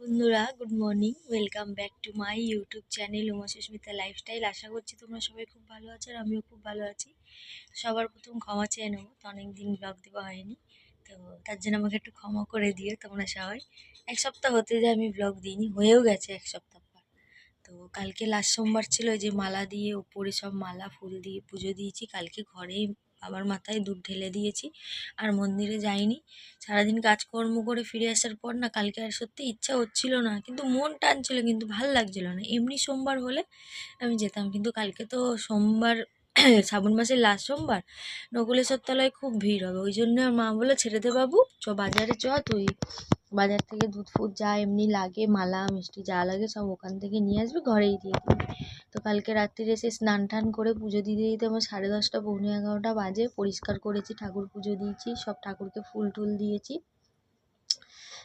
বন্ধুরা good morning welcome back to my YouTube channel Uma Susmita lifestyle আশা করছি তোমরা সবাই খুব ভালো আছো আর আমিও খুব ভালো আছি। সবার প্রথম ক্ষমা চেয়ে নেব, তো অনেকদিন ব্লগ দেওয়া হয়নি। তো তার জন্য আমাকে একটু ক্ষমা করে দিও তোমরা সবাই। এক সপ্তাহ হতে যে আমি ব্লগ দিইনি, হয়েও গেছে এক সপ্তাহ পর। তো কালকে লাস্ট সোমবার ছিল যে মালা দিয়ে, উপরে সব মালা, ফুল দিয়ে পুজো দিয়েছি। কালকে ঘরেই বাবার মাথায় দুধ ঢেলে দিয়েছি আর মন্দিরে যাইনি। সারাদিন কাজকর্ম করে ফিরে আসার পর না কালকে আর সত্যি ইচ্ছা হচ্ছিল না, কিন্তু মন টানছিল কিন্তু ভালো লাগছিল না। এমনি সোমবার হলে আমি যেতাম, কিন্তু কালকে তো সোমবার, শ্রাবণ মাসের লাস্ট সোমবার, নকুলেশ্বর তলায় খুব ভিড় হবে। ওই জন্য মা বলে, ছেড়ে দে বাবু, চ বাজারে চ, তুই বাজার থেকে দুধ ফুট যা, এমনি লাগে, মালা, মিষ্টি যা লাগে সব ওখান থেকে নিয়ে আসবি, ঘরেই দিয়ে দিবি। তো কালকে রাত্রিরে এসে স্নান টান করে পুজো দিতে দিতে আমার সাড়ে দশটা, পৌনে এগারোটা বাজে। পরিষ্কার করেছি, ঠাকুর পুজো দিয়েছি, সব ঠাকুরকে ফুল টুল দিয়েছি।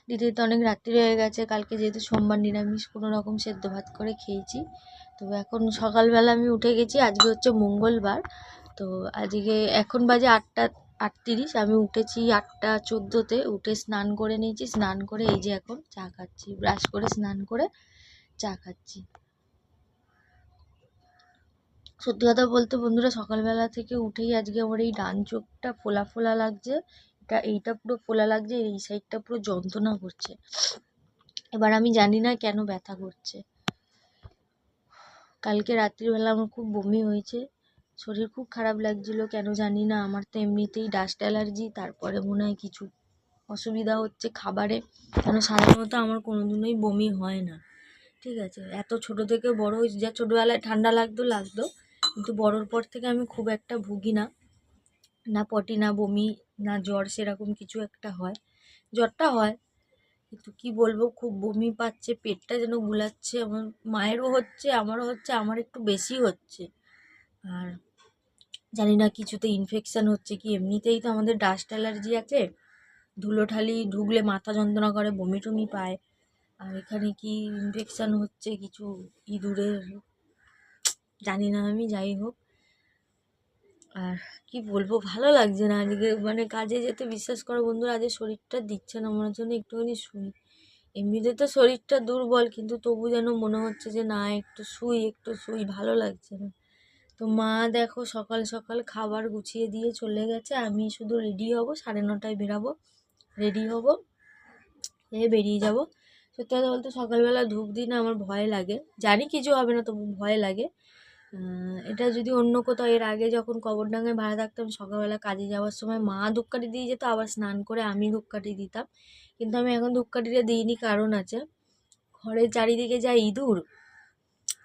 দিতে দিতে অনেক রাত্রি হয়ে গেছে। কালকে যেহেতু সোমবার নিরামিষ, কোনো রকম সেদ্ধ ভাত করে খেয়েছি। তো এখন সকালবেলা আমি উঠে গেছি, আজকে হচ্ছে মঙ্গলবার। তো আজকে এখন বাজে আটটা, আটত্রিশ। আমি উঠেছি আটটা চোদ্দোতে, উঠে স্নান করে নিয়েছি। স্নান করে এই যে এখন চা খাচ্ছি, ব্রাশ করে স্নান করে চা খাচ্ছি। সত্যি কথা বলতে বন্ধুরা সকালবেলা থেকে উঠেই আজকে আমার এই ডান চোখটা ফোলা ফোলা লাগছে। এটা, এইটা পুরো ফোলা লাগছে এই সাইডটা পুরো যন্ত্রণা করছে। এবার আমি জানি না কেন ব্যথা করছে। কালকে রাত্রিবেলা আমার খুব বমি হয়েছে, শরীর খুব খারাপ লাগছিল, কেন জানি না, আমার তো এমনিতেই ডাস্ট অ্যালার্জি, তারপরে মনে হয় কিছু অসুবিধা হচ্ছে খাবারে, কেন সাধারণত আমার কোনোদিনই বমি হয় না। ঠিক আছে, এত ছোট থেকে বড় হয়েছে, যা ছোটোবেলায় ঠান্ডা লাগতো লাগতো। কিন্তু বড়োর পর থেকে আমি খুব একটা ভুগি না। না পটি, না বমি, না জ্বর সেরকম কিছু একটা হয়। জ্বরটা হয়, কিন্তু কি বলব, খুব বমি পাচ্ছে, পেটটা যেন গুলাচ্ছে, আমার মায়েরও হচ্ছে, আমারও হচ্ছে, আমার একটু বেশি হচ্ছে। আর জানি না, কিছুতে ইনফেকশান হচ্ছে কি, এমনিতেই তো আমাদের ডাস্ট অ্যালার্জি আছে। ধুলো ঠালি ঢুকলে মাথা যন্ত্রণা করে, বমি টমি পায়। আর এখানে কি ইনফেকশান হচ্ছে, কিছু ইঁদুরের জানি না আমি, যাই হোক। আর কি বলব, ভালো লাগছে না আজকে। মানে কাজে যেতে বিশ্বাস করো বন্ধুরা, আজকে শরীরটা দিচ্ছে না, মনে জন্য একটুখানি শুই। এমনিতে তো শরীরটা দুর্বল, কিন্তু তবু যেন মনে হচ্ছে যে, না, একটু শুই একটু শুই, ভালো লাগছে না। তো মা দেখো, সকাল সকাল খাবার গুছিয়ে দিয়ে চলে গেছে। আমি শুধু রেডি হব, সাড়ে নটায় বেরাবো। রেডি হব, এ বেরিয়ে যাব। সত্যি কথা বলতে সকালবেলা ধূপ দিই না আমার ভয় লাগে। জানি কিছু হবে না, তবু ভয় লাগে। এটা যদি অন্য কোথাও, এর আগে যখন কবরডাঙ্গায় ভাড়া থাকতাম, সকালবেলা কাজে যাওয়ার সময় মা ধূপকাঠি দিয়ে যেত, আবার স্নান করে আমি ধূপকাঠি দিতাম। কিন্তু আমি এখন ধূপকাঠিটা দিইনি, কারণ আছে, ঘরের চারিদিকে যা ইঁদুর,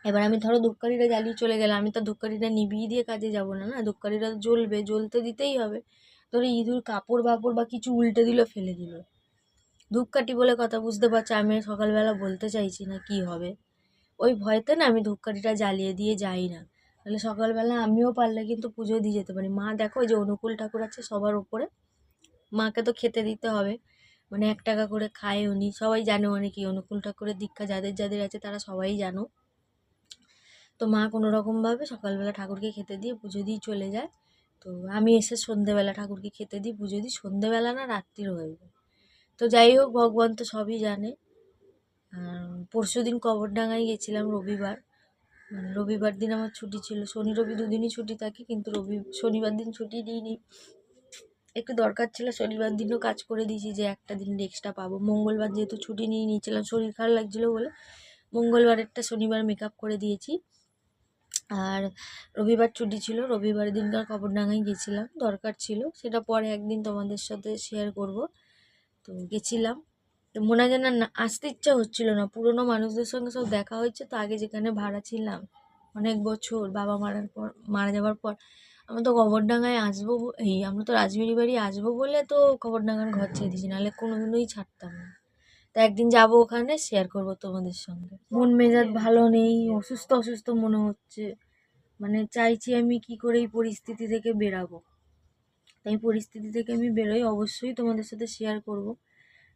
এবার আমি ধরো ধূপকাঠিটা জ্বালিয়ে চলে গেলাম, আমি তো ধূপকাঠিটা নিভিয়ে দিয়ে কাজে যাব না না? ধূপকাঠিটা জ্বলবে, জ্বলতে দিতেই হবে। ধরো ইঁদুর কাপড় বাপড় বা কিছু উল্টে দিল, ফেলে দিল। ধূপকাঠি বলে কথা বুঝতে পারছ, আমি সকালবেলা বলতে চাইছি না কি হবে। ওই ভয়তে না আমি ধূপকাঠিটা জ্বালিয়ে দিয়ে যাই না। তাহলে সকালবেলা আমিও পারলে কিন্তু পুজো দিয়ে যেতে পারি। মা দেখো যে অনুকূল ঠাকুর আছে সবার ওপরে মাকে তো খেতে দিতে হবে। মানে এক টাকা করে খায় উনি। সবাই জানে অনেকেই অনুকূল ঠাকুরের দীক্ষা যাদের যাদের আছে তারা সবাই জানো। তো মা কোনো রকমভাবে সকালবেলা ঠাকুরকে খেতে দিয়ে পুজো দিয়ে চলে যায়। তো আমি এসে সন্ধেবেলা ঠাকুরকে খেতে দিই, পুজো দিই। সন্ধেবেলা না রাত্রির হয়ে যায়। তো যাই হোক, ভগবান তো সবই জানে। পরশু দিন কবরডাঙ্গায় গেছিলাম রবিবার। মানে রবিবার দিন আমার ছুটি ছিল। শনি, রবি দুদিনই ছুটি থাকে, কিন্তু রবি, শনিবার দিন ছুটি নিইনি একটু দরকার ছিল, শনিবার দিনও কাজ করে দিয়েছি যে একটা দিন এক্সট্রা পাবো। মঙ্গলবার যেহেতু ছুটি নিয়ে নিয়েছিলাম, শরীর খারাপ লাগছিল বলে মঙ্গলবারেরটা শনিবার মেকআপ করে দিয়েছি। আর রবিবার ছুটি ছিল রবিবারের দিনকার কবরডাঙ্গায় গেছিলাম। দরকার ছিল, সেটা পরে একদিন তোমাদের সাথে শেয়ার করব। তো গেছিলাম। মনে হয় যেন না, আসতে ইচ্ছা হচ্ছিল না। পুরনো মানুষদের সঙ্গে সব দেখা হয়েছে তো আগে যেখানে ভাড়া ছিলাম, অনেক বছর বাবা মারার পর, মারা যাওয়ার পর। আমরা তো কবরডাঙ্গায় আসব এই আমরা তো রাজবাড়ি বাড়ি আসব বলে তো কবরডাঙ্গার ঘর ছেড়ে দিয়েছি, নাহলে কোনো দিনই ছাড়তাম না। তা একদিন যাব ওখানে শেয়ার করব তোমাদের সঙ্গে। মন মেজাজ ভালো নেই, অসুস্থ অসুস্থ মনে হচ্ছে। মানে চাইছি আমি কি করে এই পরিস্থিতি থেকে বেরাবো। তাই পরিস্থিতি থেকে আমি বেরোই, অবশ্যই তোমাদের সাথে শেয়ার করব।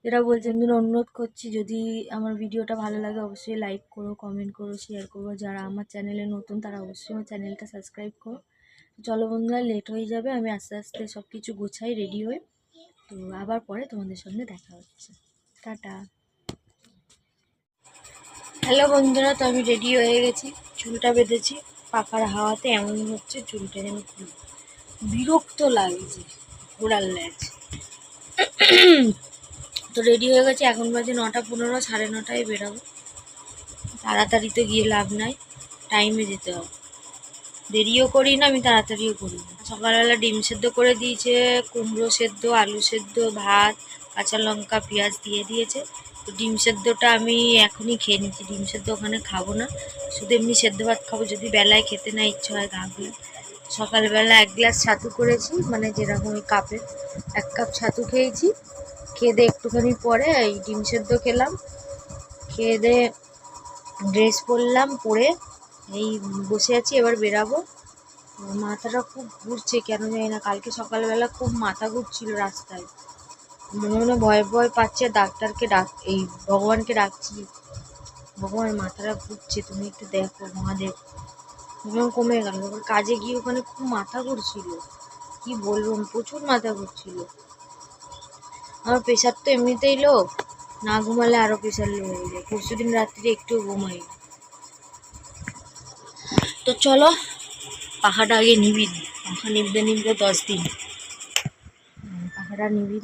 যেটা বলছি, আমি অনুরোধ করছি, যদি আমার ভিডিওটা ভালো লাগে অবশ্যই লাইক করো কমেন্ট করো শেয়ার করো। যারা আমার চ্যানেলে নতুন, তারা অবশ্যই আমার চ্যানেলটা সাবস্ক্রাইব করো। চলো বন্ধুরা লেট হয়ে যাবে, আমি আস্তে আস্তে সব কিছু গোছাই রেডি হয়ে। তো আবার পরে তোমাদের সঙ্গে দেখা হচ্ছে। টাটা। হ্যালো বন্ধুরা, তো আমি রেডি হয়ে গেছি, চুলটা বেঁধেছি। পাখার হাওয়াতে এমন হচ্ছে, চুলটা যেন বিরক্ত লাগছে ঘোড়ার ল্যাচ তো রেডি হয়ে গেছে, এখন বাজে নটা পনেরো, সাড়ে নটায় বেরোবো। তাড়াতাড়ি তো গিয়ে লাভ নাই টাইমে যেতে হবে। দেরিও করি না, আমি তাড়াতাড়িও করি না। সকালবেলা ডিম সেদ্ধ করে দিয়েছে, কুমড়ো সেদ্ধ, আলু সেদ্ধ, ভাত, কাঁচা লঙ্কা, পেঁয়াজ দিয়ে দিয়েছে। তো ডিম সেদ্ধটা আমি এখনই খেয়ে নিচ্ছি। ডিম সেদ্ধ ওখানে খাব না, শুধু এমনি সেদ্ধ ভাত খাব। যদি বেলায় খেতে না ইচ্ছে হয় গাগুলো সকালবেলা এক গ্লাস ছাতু করেছি মানে যেরকম ওই কাপে। এক কাপ ছাতু খেয়েছি। খেয়ে দিয়ে একটুখানি পরে এই ডিম সেদ্ধ খেলাম। খেয়ে দিয়ে ড্রেস পরলাম, পরে এই বসে আছি, এবার বেরাবো। মাথাটা খুব ঘুরছে, কেন জানি না। কালকে সকালবেলা খুব মাথা ঘুরছিল রাস্তায়। মনে মনে ভয় ভয় পাচ্ছে, ডাক্তারকে ডাক, এই ভগবানকে ডাকছি। ভগবান, মাথাটা ঘুরছে, তুমি একটু দেখো, মহাদেব। এবং কমে গেল। কাজে গিয়ে ওখানে খুব মাথা ঘুরছিল। কি বলব, প্রচুর মাথা ঘুরছিল। আমার প্রেশার তো এমনিতেই লো না ঘুমালে আরও প্রেশার লো হয়ে যায়। পরশু দিন রাত্রে একটু ঘুমাই। তো চলো, পাখাটা আগে নিবি। পাখা নিবতে নিবতে দশ দিন। পাখাটা নিবি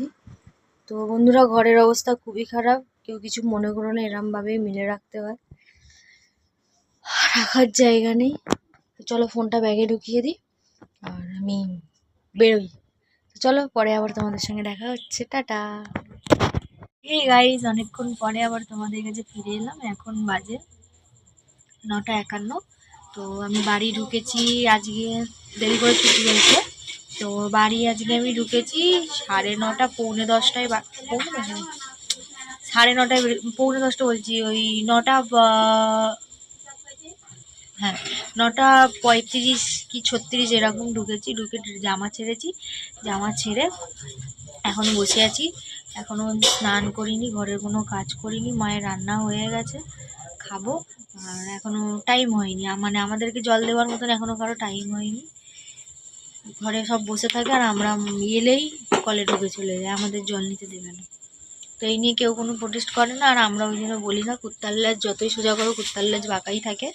তো বন্ধুরা, ঘরের অবস্থা খুবই খারাপ। কেউ কিছু মনে করো না, এরমভাবেই মিলে রাখতে হয়। রাখার জায়গা নেই। তো চলো, ফোনটা ব্যাগে ঢুকিয়ে দিই আর আমি বেরোই। চলো পরে আবার তোমাদের সঙ্গে দেখা হচ্ছে। টাটা। এই গাইজ অনেকক্ষণ পরে আবার তোমাদের কাছে ফিরে এলাম। এখন বাজে নটা একান্ন। তো আমি বাড়ি ঢুকেছি আজকে দেরি করে ছুটি হয়েছে। তো বাড়ি আজকে আমি ঢুকেছি সাড়ে নটা, পৌনে দশটায় পৌনে সাড়ে নটায় পৌনে দশটা বলছি, ওই নটা হ্যাঁ নটা পঁয়ত্রিশ কি ছত্রিশ এরকম ঢুকেছি, ঢুকে জামা ছেড়েছি, জামা ছেড়ে এখন বসে আছি। এখনও স্নান করিনি, ঘরের কোনো কাজ করিনি, মায়ের রান্না হয়ে গেছে, খাব। আর এখনও টাইম হয়নি মানে আমাদেরকে জল দেওয়ার মতন এখনও কারও টাইম হয়নি। ঘরে সব বসে থাকে আর আমরা এলেই কলে ঢুকে চলে যায় আমাদের জল নিতে দেবে না। তো এই নিয়ে কেউ কোনো প্রোটেস্ট করে না, আর আমরা ওই জন্য বলি না, কুত্তার ল্যাজ যতই সোজা করো, কুত্তার ল্যাজ বাঁকাই থাকে।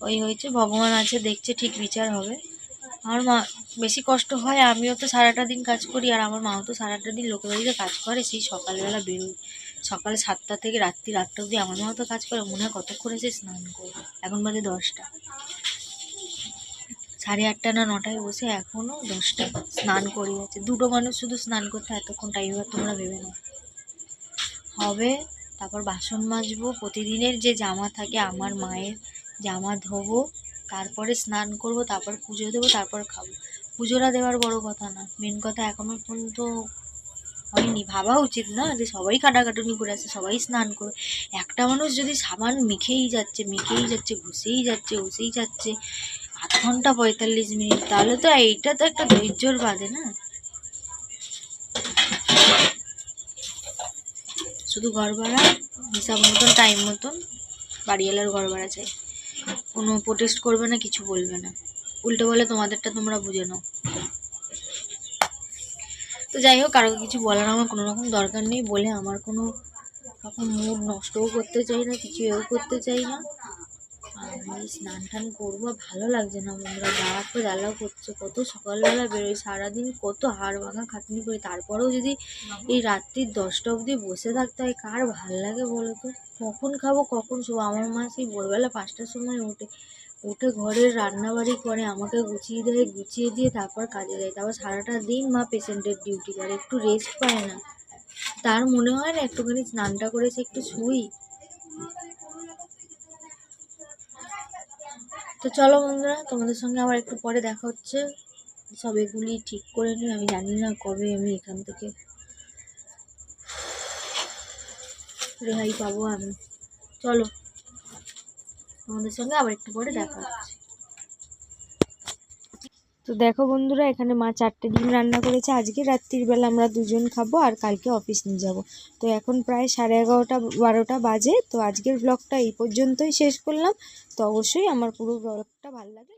ওই হয়েছে, ভগবান আছে, দেখছে, ঠিক বিচার হবে। আমার মা বেশি কষ্ট হয়, আমিও তো সারাটা দিন কাজ করি, আর আমার মাও তো সারাটা দিন লোকের বাড়িতে কাজ করে, সেই সকালবেলা বেরোয় সকাল সাতটা থেকে রাত্রি আটটা অবধি আমার মাও তো কাজ করে, মনে হয় কতক্ষণে সে স্নান করবে। এখন বাজে দশটা। সাড়ে আটটা না নটায় বসে এখনও দশটা স্নান করে যাচ্ছে। দুটো মানুষ শুধু স্নান করতে এতক্ষণ টাইম হবে তোমরা ভেবে নাও। হবে, তারপর বাসন মাজবো, প্রতিদিনের যে জামা থাকে আমার মায়ের জামা ধোবো, তারপরে স্নান করব, তারপর পুজো দেবো, তারপর খাব। পুজোটা দেওয়ার বড় কথা না। মেন কথা এখনও পর্যন্ত হয়নি। ভাবা উচিত না যে সবাই কাটাকাটুনি করে আসে, সবাই স্নান করে। একটা মানুষ যদি সাবান মেখেই যাচ্ছে মেখেই যাচ্ছে, ঘষেই যাচ্ছে ঘষেই যাচ্ছে, আধ ঘণ্টা পঁয়তাল্লিশ মিনিট, তাহলে তো এইটা তো একটা ধৈর্যর বাদে না? শুধু ঘর ভাড়া হিসাব মতন টাইম মতন, বাড়িওয়ালার ঘর ভাড়া চাই। কোনো প্রোটেস্ট করবে না, কিছু বলবে না। উল্টো বলে, তোমাদেরটা তোমরা বুঝে নাও। তো যাই হোক, কারও কিছু বলার আমার কোনো রকম দরকার নেই বলে আমার কোনো রকম মুড নষ্টও করতে চাই না, কিছু এও করতে চাই না। আমি স্নান টান করব ভালো লাগছে না বন্ধুরা। যাওয়ার তো জ্বালাও করছে, কত সকালবেলা বেরোই সারাদিন কত হাড় ভাঙা খাটনি করি। তারপরেও যদি এই রাত্রির দশটা অবধি বসে থাকতে হয়, কার ভালো লাগে বলো তো কখন খাব, কখন শোবো? আমার মা সেই ভোরবেলা পাঁচটার সময় ওঠে উঠে ঘরের রান্নাবাড়ি করে, আমাকে গুছিয়ে দেয়, গুছিয়ে দিয়ে তারপর কাজে যায়। তারপর সারাটা দিন মা পেশেন্টের ডিউটি করে, একটু রেস্ট পায় না। তার মনে হয় না, একটুখানি স্নানটা করে সে একটু শুই। তো চলো বন্ধুরা, তোমাদের সঙ্গে আবার একটু পরে দেখা হচ্ছে। সব এগুলি ঠিক করে নিই আমি জানি না কবে আমি এখান থেকে রেহাই পাবো আমি। চলো, তোমাদের সঙ্গে আবার একটু পরে দেখা হচ্ছে। তো দেখো বন্ধুরা, এখানে মা চারটে ডিম রান্না করেছে। আজকে রাত্রিবেলা আমরা দুজন খাব আর কালকে অফিস নিয়ে যাব। তো এখন প্রায় সাড়ে এগারোটা, বারোটা বাজে। তো আজকের ব্লগটা এই পর্যন্তই শেষ করলাম। তো অবশ্যই আমার পুরো ব্লগটা ভালো লাগে